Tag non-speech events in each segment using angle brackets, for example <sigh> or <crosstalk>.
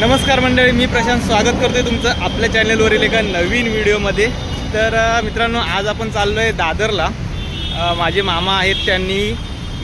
नमस्कार मंडळी मी प्रशांत. स्वागत करतोय तुमचं आपल्या चॅनलवरील एका नवीन व्हिडिओमध्ये. तर मित्रांनो आज आपण चाललो आहे दादरला माझे मामा आहेत त्यांनी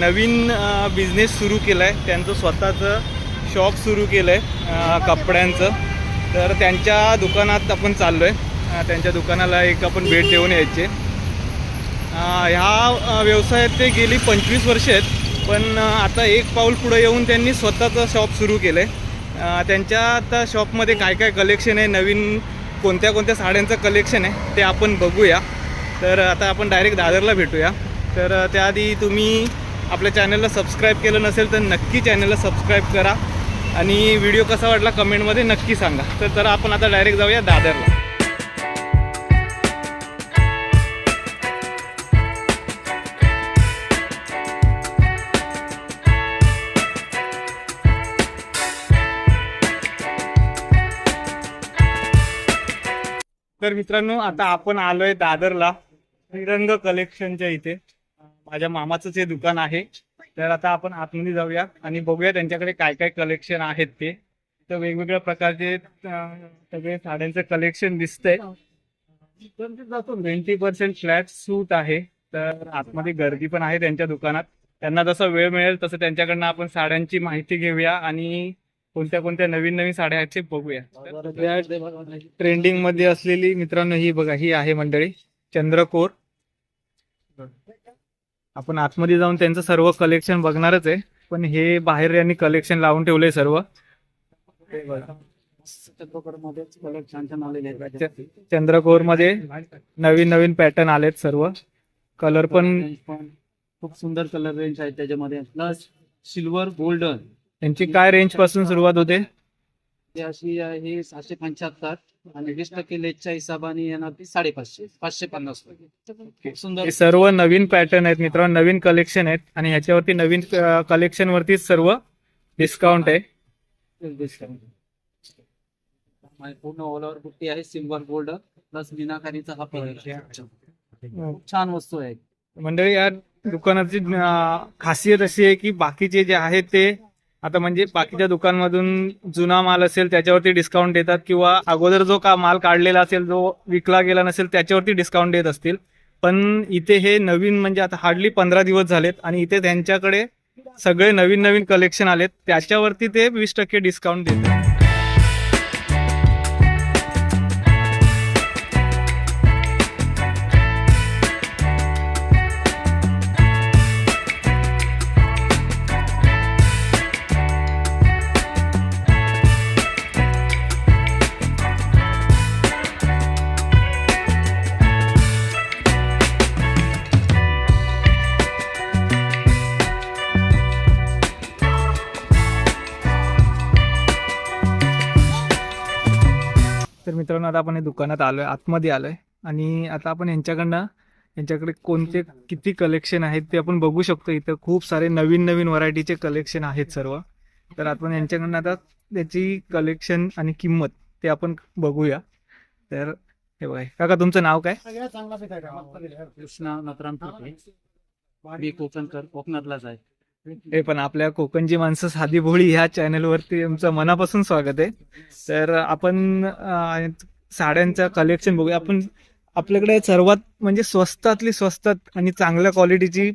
नवीन बिझनेस सुरू केला आहे त्यांचं स्वतःचं शॉप सुरू केलं आहे कपड्यांचं. तर त्यांच्या दुकानात आपण चाललो आहे त्यांच्या दुकानाला एक आपण भेट देऊन यायचे. ह्या व्यवसायात ते गेली पंचवीस वर्ष आहेत. पण आता एक पाऊल पुढे येऊन त्यांनी स्वतःचं शॉप सुरू केलं आहे त्यांच्या आता शॉपमध्ये काय काय कलेक्शन आहे नवीन कोणत्या कोणत्या साड्यांचं कलेक्शन आहे ते आपण बघूया. तर आता आपण डायरेक्ट दादरला भेटूया. तर त्याआधी तुम्ही आपल्या चॅनलला सबस्क्राईब केलं नसेल तर नक्की चॅनलला सबस्क्राईब करा. आणि व्हिडिओ कसा वाटला कमेंटमध्ये नक्की सांगा. तर तर आपण आता डायरेक्ट जाऊया दादरला. तर मित्रांनो आता आपण आलोय दादरला श्रीरंग कलेक्शनच्या इथे. माझ्या मामाचंच हे दुकान आहे. तर आता आपण आतमध्ये जाऊया आणि बघूया त्यांच्याकडे काय काय कलेक्शन आहेत ते. तर वेगवेगळ्या प्रकारचे सगळे साड्यांचं कलेक्शन दिसतंय. ट्वेंटी पर्सेंट फ्लॅट सूट आहे. तर आतमध्ये गर्दी पण आहे त्यांच्या दुकानात. त्यांना जसा वेळ मिळेल तसं त्यांच्याकडनं आपण साड्यांची माहिती घेऊया आणि कोणत्या कोणत्या नवीन नवीन साड्या आहेत ते बघूया. ट्रेंडिंगमध्ये असलेली मित्रांनो ही बघा ही आहे मंडळी चंद्रकोर. आपण आतमध्ये जाऊन त्यांचं सर्व कलेक्शन बघणारच आहे पण हे बाहेर यांनी कलेक्शन लावून ठेवलंय सर्व. चंद्रकोरमध्ये नवीन नवीन पॅटर्न आलेत सर्व. कलर पण खूप सुंदर कलर रेंज आहे त्याच्यामध्ये. प्लस सिल्वर गोल्डन त्यांची काय रेंजपासून सुरुवात होते? ते अशी आहे सातशे पंच्याहत्तर आणि वीस टक्के लेजच्या हिशोबाने येणार ती साडेपाचशे पाचशे पन्नास रुपये सुंदर. हे सर्व नवीन पॅटर्न आहेत मित्रांनो नवीन कलेक्शन आहेत आणि ह्याच्यावरती नवीन कलेक्शन वरती सर्व डिस्काउंट आहे. डिस्काउंट पूर्ण ऑल ओव्हर बुट्टी आहे सिल्वर गोल्ड प्लस मीनाकारीचा हा पदर खूप छान वस्तू आहे. मंडळी या दुकानाची अं, खासियत अशी आहे की बाकीचे जे आहेत ते आता म्हणजे बाकीच्या दुकानमधून जुना माल असेल त्याच्यावरती डिस्काउंट देतात किंवा अगोदर जो का माल काढलेला असेल जो विकला गेला नसेल त्याच्यावरती डिस्काउंट देत असतील. पण इथे हे नवीन म्हणजे आता हार्डली पंधरा दिवस झालेत आणि इथे त्यांच्याकडे सगळे नवीन नवीन कलेक्शन आलेत. त्याच्यावरती ते वीस टक्के डिस्काउंट देतात. आता आपण हे दुकानात आलोय आतमध्ये आलोय. आणि आता आपण यांच्याकडनं यांच्याकडे कोणते किती कलेक्शन आहेत ते आपण बघू शकतो. इथं खूप सारे नवीन नवीन व्हरायटीचे कलेक्शन आहेत सर्व. तर आपण यांच्याकडनं आता त्याची कलेक्शन आणि किंमत ते आपण बघूया. तर हे बघा काका तुमचं नाव काय? कृष्णा नतराम मी कोकणकर कोकणातलाच आहे. हे पण आपल्या कोकणची माणसं साधी भोळी ह्या चॅनलवरती तुमचं मनापासून स्वागत आहे. तर आपण साड्यांचं कलेक्शन बघूया. आपण आपल्याकडे सर्वात म्हणजे स्वस्तातली स्वस्तात आणि चांगल्या क्वालिटीची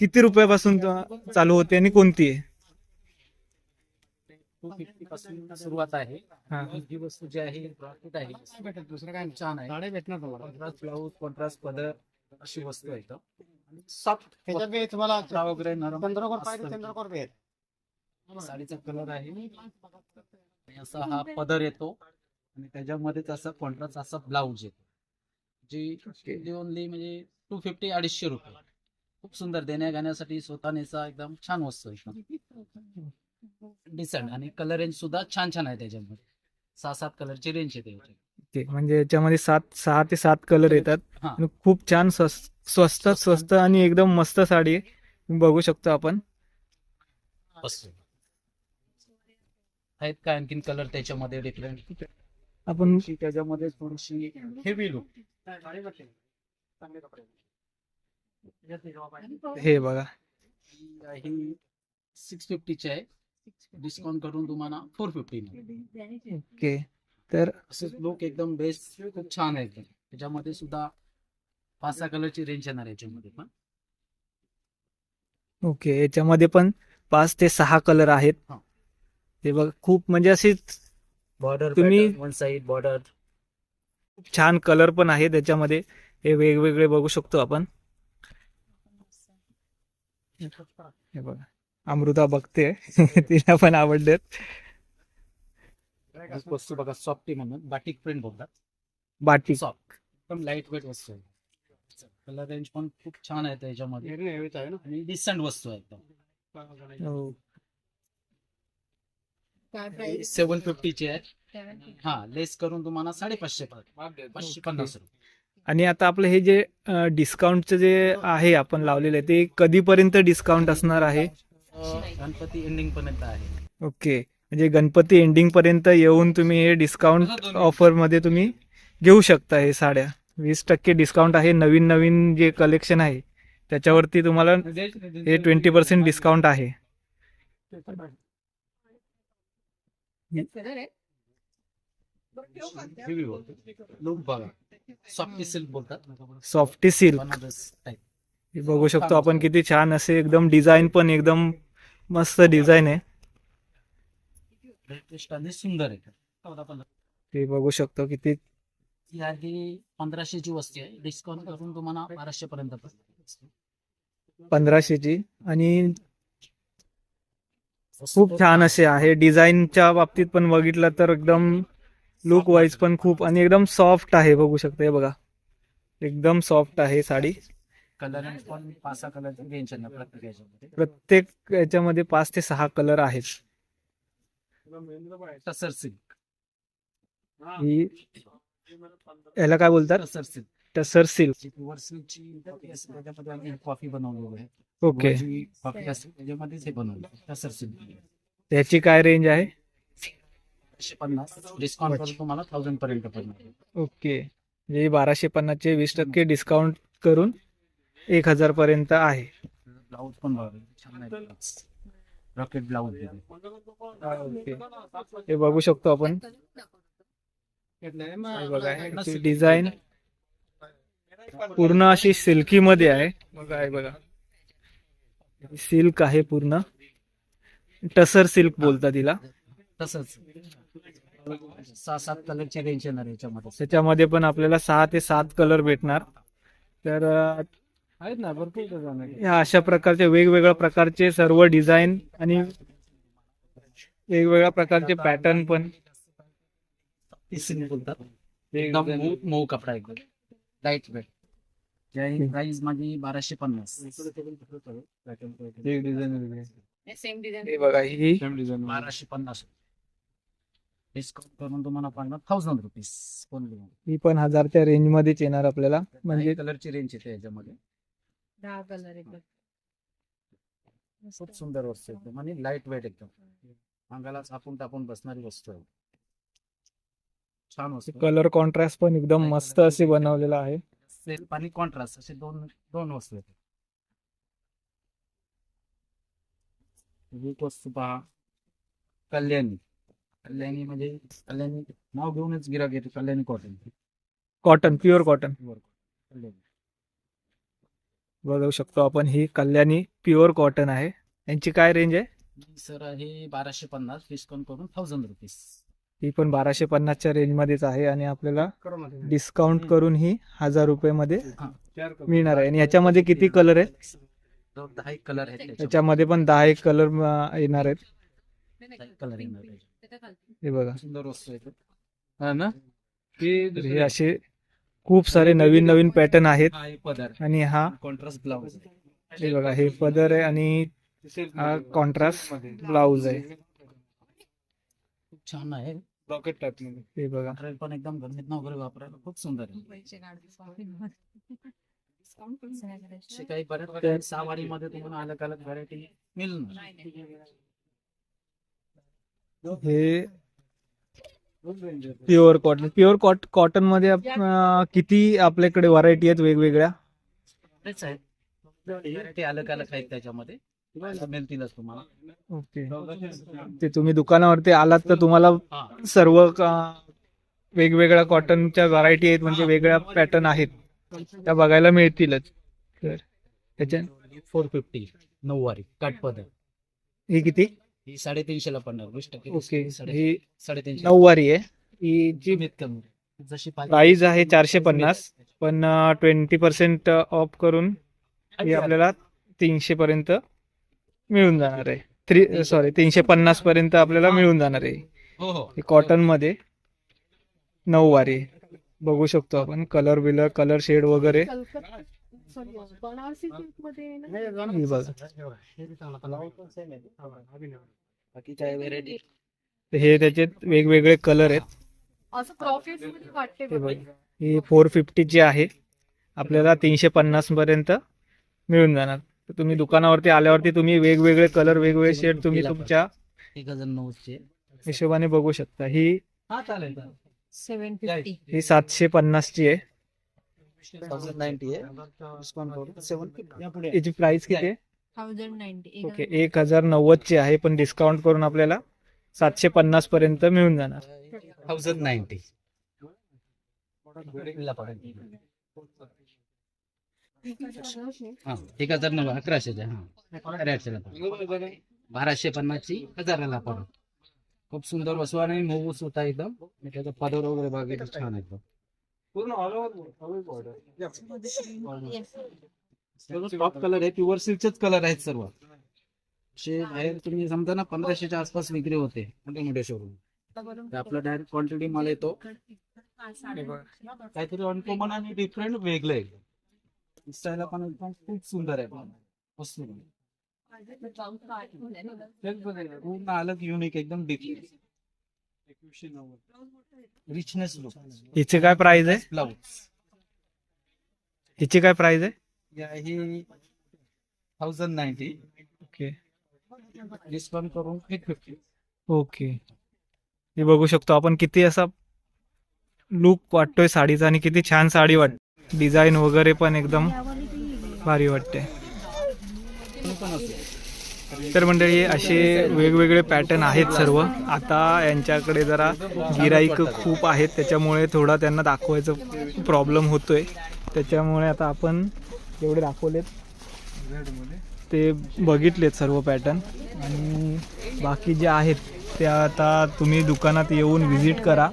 किती रुपयापासून चालू होते आणि कोणती आहे? टू फिफ्टी पासून सुरुवात आहे. हा. ही वस्तू जी आहे ब्रॉकेट आहे. दुसरं काय छान आहे. साडे भेटणार तुम्हाला. कॉन्ट्रास्ट ब्लाऊज कॉन्ट्रास्ट पदर अशी वस्तू आहे सॉफ्ट त्याच्यात तुम्हाला वगैरे नरम चंद्रकोर मस्त पाहिजे आहे. चंद्रकोर बी आहेत. साडीचा कलर आहे. आणि असा हा पदर येतो. आणि त्याच्यामध्येच असं कॉन्ट्रास्ट असा ब्लाऊज येतो. जी ओनली म्हणजे टू फिफ्टी अडीचशे रुपये. खूप सुंदर. देण्या गाण्यासाठी स्वतः नेसा एकदम छान वस्तू आहे एकदम. डिसेंट आणि कलर रेंज सुद्धा छान छान आहे त्याच्यामध्ये. सहा सात कलरची रेंज. ते म्हणजे याच्यामध्ये सात सहा ते सात कलर येतात. आणि खूप छान स्वस- स्वस्त स्वस्त. आणि एकदम मस्त साडी आहे बघू शकतो आपण. आहेत का आणखीन कलर त्याच्यामध्ये डिफरंट आपण त्याच्यामध्ये थोडीशी हेवी लुक हे बघा. ही सिक्स फिफ्टीची आहे. डिस्काउंट करून तुम्हाला फोर फिफ्टी ओके. तर असे लुक एकदम बेस्ट खूप छान आहे. त्याच्यामध्ये सुद्धा पाच सहा कलरची रेंज येणार आहे याच्यामध्ये पण. ओके. याच्यामध्ये पण पाच ते सहा कलर आहेत. हा. ते बघ खूप म्हणजे असे बॉर्डर तुम्ही- वन साइड बॉर्डर खूप छान कलर पण आहे त्याच्यामध्ये. हे वेगवेगळे बघू शकतो आपण. हे बघा. अमृता बघते. <laughs> तिला पण आवडलेत. वस्तू बघा सॉफ्टी म्हणून. बाटिक प्रिंट बोलतात. बाटिक सॉफ्ट एकदम लाइट वेट वस्तू आहे. कलर रेंज पण खूप छान आहे त्याच्यामध्ये. आणि डिसेंट वस्तू आहे एकदम. हो. सेवन फिफ्टीची आहे हा लेस करून तुम्हाला साडेपाचशे पर्यंत पाचशे पन्नास रुपये आणि आता आपलं हे जे डिस्काउंटचं जे आहे आपण लावलेलं आहे ते कधीपर्यंत डिस्काउंट असणार आहे गणपती एंडिंग पर्यंत आहे ओके म्हणजे गणपती एंडिंग पर्यंत येऊन तुम्ही हे डिस्काउंट ऑफरमध्ये तुम्ही घेऊ शकता हे साड्या वीस टक्के डिस्काउंट आहे नवीन नवीन जे कलेक्शन आहे त्याच्यावरती तुम्हाला हे ट्वेंटी पर्सेंट डिस्काउंट आहे सॉफ्टी सिल्क बोलतात सॉफ्टी सिल्क बनारस type. हे बघू शकतो आपण किती छान असे एकदम डिझाईन पण एकदम मस्त डिझाईन आहे. सुंदर आहे ते बघू शकतो किती. आहे पंधराशेची. वस्तू आहे डिस्काउंट करून तुम्हाला बाराशे पर्यंत पडेल. पंधराशेची. आणि खूप छान असे आहे. डिझाईनच्या बाबतीत पण बघितलं तर एकदम लुक वाईज पण खूप आणि एकदम सॉफ्ट आहे बघू शकता हे बघा. एकदम सॉफ्ट आहे साडी. कलर पण पाच सहा ना प्रत्येक याच्यामध्ये. पाच ते सहा कलर आहेत. सिल्क ही याला काय बोलतात? सिल्क टसर सिल्क. वर्सची त्याच्यामध्ये आम्ही कॉफी बनवलेली आहे. ओके. जी कॉफी असते त्याच्यामध्येच हे बनवलं टसर सिल्क. त्याची काय रेंज आहे? पन्नास. डिस्काउंट करून तुम्हाला थाउजंड पर्यंत पडणार ओके. म्हणजे बाराशे पन्नासचे वीस टक्के डिस्काउंट करून एक हजार पर्यंत आहे. ब्लाऊज पण बघा छान आहे रॉकेट ब्लाऊज ओके. हे बघू शकतो आपण. हे बघा ह्याची डिझाईन पूर्ण अशी सिल्की मध्ये आहे. बघा हे बघा. सिल्क आहे पूर्ण. टसर सिल्क बोलतात तिला तसंच. सहा सात कलरची रेंज येणार याच्यामध्ये. त्याच्यामध्ये पण आपल्याला सहा ते सात कलर भेटणार. तर अं, आहेत ना भरपूर या अशा प्रकारचे वेगवेगळ्या प्रकारचे सर्व डिझाईन आणि वेगवेगळ्या प्रकारचे पॅटर्न पण. बोलतात. एकदम मऊ मऊ कपडा एकदम. लाइट वेट ज्याची प्राइस माझी बाराशे पन्नास. सेम डिझाईन हे बघा ही बाराशे पन्नास. डिस्काउंट करून तुम्हाला पडणार थाउजंड रुपीज ओनली ही पण हजारच्या रेंज मध्येच येणार आपल्याला. म्हणजे म्हणजे कलरची रेंज येते याच्यामध्ये. दहा कलर एकदम खूप सुंदर वस्तू एकदम आणि लाइट वेट एकदम. अंगाला चापून टापून बसणारी वस्तू आहे. छान वस्तू कलर कॉन्ट्रास्ट पण एकदम मस्त असे बनवलेला आहे. सेल्फ आणि कॉन्ट्रास्ट असे दोन दोन वस्तू आहेत. एक वस्तू पहा कल्याणी. कल्याणी म्हणजे कल्याणी नाव घेऊनच गिराक येते Kalyani cotton cotton pure cotton Kalyani. बघू शकतो आपण ही कल्याणी प्युअर कॉटन आहे. यांची काय रेंज आहे? सर आहे बाराशे पन्नास डिस्काउंट करून थाउजंड रुपीज ही पण बाराशे पन्नासच्या रेंज मध्येच आहे आणि आपल्याला डिस्काउंट करून ही हजार रुपये मध्ये मिळणार आहे. आणि याच्यामध्ये किती कलर आहेत? दहा एक कलर आहेत त्याच्यामध्ये. याच्यामध्ये पण दहा एक कलर येणार आहेत. कलर. हे बघा. सुंदर वस्तू आहे हा ना? हे असे खूप सारे नवीन नवीन पॅटर्न आहेत. हा आणि हा कॉन्ट्रास्ट ब्लाउज हे बघा हे पदर आहे आणि हा कॉन्ट्रास्ट ब्लाऊज आहे. खूप छान आहे. रॉकेट टाईपमध्ये हे बघा. कलर पण एकदम गरमीत वगैरे वापरायला खूप सुंदर आहे. पैसे असे काही बऱ्याच प्रकारे सहावारी मध्ये तुम्हाला अलग अलग व्हरायटी मिळून नाही, नाही. हे प्युअर कॉटन प्युअर कॉट कॉटनमध्ये अं, किती आपल्याकडे व्हरायटी आहेत वेगवेगळ्या? बरेच आहेत व्हरायटी अलग अलग आहेत त्याच्यामध्ये. मिळतीलच तुम्हाला. ओके. ते तुम्ही दुकानावरती आलात तर तुम्हाला हा. सर्व का- वेगवेगळ्या कॉटनच्या व्हरायटी आहेत म्हणजे वेगळ्या पॅटर्न आहेत. त्या बघायला मिळतीलच. तर त्याच्या फोर फिफ्टी नऊवारी काठ पदर. ही किती? ही साडेतीनशे ला पडणार वीस टक्के ओके. साडे- ही साडेतीनशे. नऊवारी आहे. ही जी कमीत कमी. जशी पाहिजे. प्राइस आहे चारशे पन्नास पण ट्वेंटी पर्सेंट ऑफ करून ही आपल्याला तीनशे पर्यंत मिळून जाणार आहे. थ्री सॉरी तीनशे पन्नास पर्यंत आपल्याला मिळून जाणार आहे. हो हो. कॉटनमध्ये नऊवारी आहे. बघू शकतो आपण कलर बिलर कलर शेड वगैरे. सॉरी बनारसी सिल्कमध्ये ना ही बघा तर हे त्याचे वेगवेगळे कलर आहेत. असं प्रॉफिटमध्ये वाटते हे बघा. ही फोर फिफ्टीची आहे. आपल्याला तीनशे पन्नास पर्यंत मिळून जाणार. तर तुम्ही दुकानावरती आल्यावरती तुम्ही वेगवेगळे कलर वेगवेगळे शेड तुम्ही तुमच्या एक हजार नऊशे हिशोबाने बघू शकता. ही हा चालेल सेवन फिफ्टी ही सातशे पन्नासची आहे. थाउजंड नाईन्टी आहे. सेवन फिफ्टी याची प्राइस किती आहे? थाउजंड नाईन्टी ओके एक हजार नव्वदची आहे पण डिस्काउंट करून आपल्याला सातशे पन्नास पर्यंत मिळून जाणार. थाउजंड नाईन्टी हा एक हजार नऊ अकराशेच्या हा. बाराशे पन्नासची हजाराला पडेल खूप सुंदर वस्तू आणि मऊ होता एकदम. त्याचा पदर वगैरे बघायला छान एकदम. टॉप कलर आहे प्युअर सिल्कचेच कलर आहेत सर्व. असे बाहेर तुम्ही समजा ना पंधराशेच्या आसपास विक्री होते मोठे मोठे शोरूम आपला डायरेक्ट क्वांटिटी माल येतो. काहीतरी अनकॉमन आणि डिफरंट वेगळं आहे. दिसायला पण एकदम खूप सुंदर आहे मस्त पूर्ण अलग युनिक एकदम डिफरंट रिचनेस लुक हिची काय प्राइस आहे? ब्लाउज हिची काय प्राइस आहे? ही थाउजंड नाईन्टी ओके डिस्काउंट करून एट फिफ्टी ओके हे बघू शकतो आपण किती असा लुक वाटतोय साडीचा आणि किती छान साडी वाट डिझाईन वगैरे पण एकदम भारी वाटते. तर मंडळी असे वेगवेगळे पॅटर्न आहेत सर्व. आता यांच्याकडे जरा गिराईक खूप आहेत त्याच्यामुळे थोडा त्यांना दाखवायचं प्रॉब्लेम होतोय. त्याच्यामुळे आता आपण जेवढे दाखवलेत ते बघितलेत सर्व पॅटर्न आणि बाकी जे आहेत ते आता तुम्ही दुकानात येऊन व्हिजिट करा.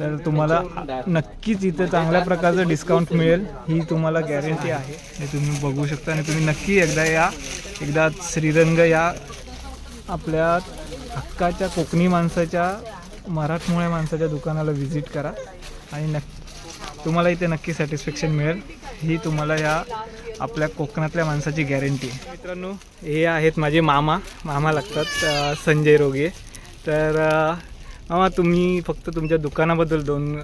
तर तुम्हाला नक्कीच इथे चांगल्या प्रकारचं डिस्काउंट मिळेल. ही तुम्हाला गॅरंटी आहे. हे तुम्ही बघू शकता आणि तुम्ही नक्की एकदा या. एकदा श्रीरंग या आपल्या हक्काच्या कोकणी माणसाच्या मराठमोळ्या माणसाच्या दुकानाला व्हिजिट करा. आणि नक्की तुम्हाला इथे नक्की सॅटिस्फॅक्शन मिळेल. ही तुम्हाला या आपल्या कोकणातल्या माणसाची गॅरंटी आहे मित्रांनो हे आहेत माझे मामा. मामा लागतात संजय रोगे. तर हा तुम्ही फक्त तुमच्या दुकानाबद्दल दोन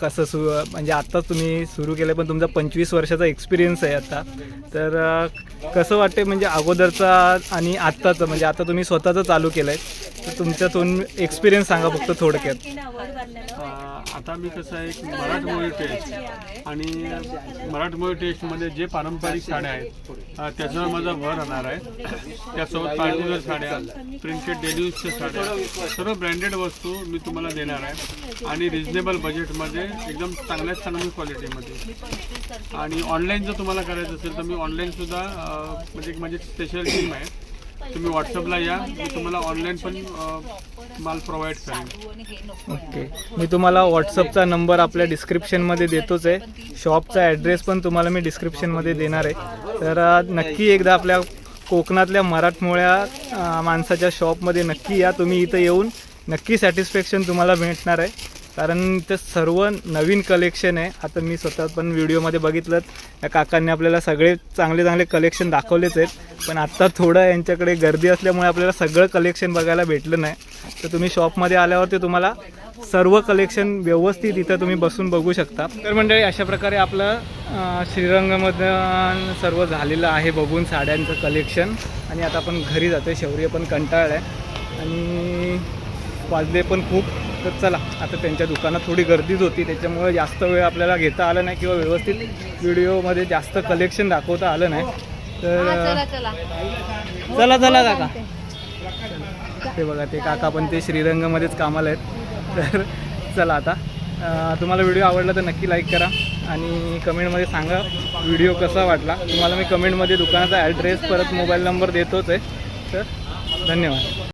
कसं सु म्हणजे आत्ताच तुम्ही सुरू केलं पण तुमचा पंचवीस वर्षाचा एक्सपिरियन्स आहे आता. तर कसं वाटते म्हणजे अगोदरचा आणि आत्ताचं म्हणजे आता तुम्ही स्वतःचं चालू केलं आहे तर तुमच्यातून एक्सपिरियन्स सांगा फक्त थोडक्यात. आता मी कसं आहे मराठमोळी टेस्ट आणि मराठमोळी टेस्टमध्ये जे पारंपरिक साड्या आहेत अ, त्याच्यावर माझा भर राहणार आहे. त्यासोबत पार्टीवेअर साड्या प्रिंटेड डेली साड्या सर्व ब्रँडेड वस्तू मी तुम्हाला देणार आहे. आणि रिजनेबल बजेटमध्ये एकदम चांगल्याच चांगल्या क्वालिटीमध्ये आणि ऑनलाईन जर तुम्हाला करायचं असेल तर मी ऑनलाईनसुद्धा म्हणजे एक माझी स्पेशल टीम आहे. तुम्ही व्हॉट्सअपला या. मी तुम्हाला ऑनलाईन पण माल प्रोव्हाइड करेन. ओके. मी तुम्हाला व्हॉट्सअपचा नंबर आपल्या डिस्क्रिप्शनमध्ये देतोच आहे. शॉपचा ॲड्रेस पण तुम्हाला मी डिस्क्रिप्शनमध्ये देणार आहे. तर नक्की एकदा आपल्या कोकणातल्या मराठमोळ्या माणसाच्या शॉपमध्ये नक्की या. तुम्ही इथं येऊन नक्की सॅटिस्फॅक्शन तुम्हाला भेटणार आहे. कारण ते सर्व नवीन कलेक्शन आहे. आता मी स्वतः पण व्हिडिओमध्ये बघितलं. या काकांनी आपल्याला सगळे चांगले चांगले कलेक्शन दाखवलेच आहेत. पण आत्ता थोडं यांच्याकडे गर्दी असल्यामुळे आपल्याला सगळं कलेक्शन बघायला भेटलं नाही. तर तुम्ही शॉपमध्ये आल्यावरती तुम्हाला सर्व कलेक्शन व्यवस्थित इथं तुम्ही बसून बघू शकता. तर मंडळी अशा प्रकारे आपलं श्रीरंगमधन सर्व झालेलं आहे बघून साड्यांचं कलेक्शन आणि आता आपण घरी जातोय. शौर्य पण कंटाळलं आहे आणि वाजले पण खूप. तर चला आता त्यांच्या दुकानात थोडी गर्दीच होती त्याच्यामुळे जास्त वेळ आपल्याला घेता आलं नाही किंवा व्यवस्थित व्हिडिओमध्ये जास्त कलेक्शन दाखवता आलं नाही. तर चला चला. हो, काका. ते बघा ते काका पण ते श्रीरंगमध्येच कामाला आहेत. तर चला आता. तुम्हाला व्हिडिओ आवडला तर नक्की लाईक करा आणि कमेंटमध्ये सांगा व्हिडिओ कसा वाटला. तुम्हाला मी कमेंटमध्ये दुकानाचा ॲड्रेस परत मोबाईल नंबर देतोच आहे. तर धन्यवाद.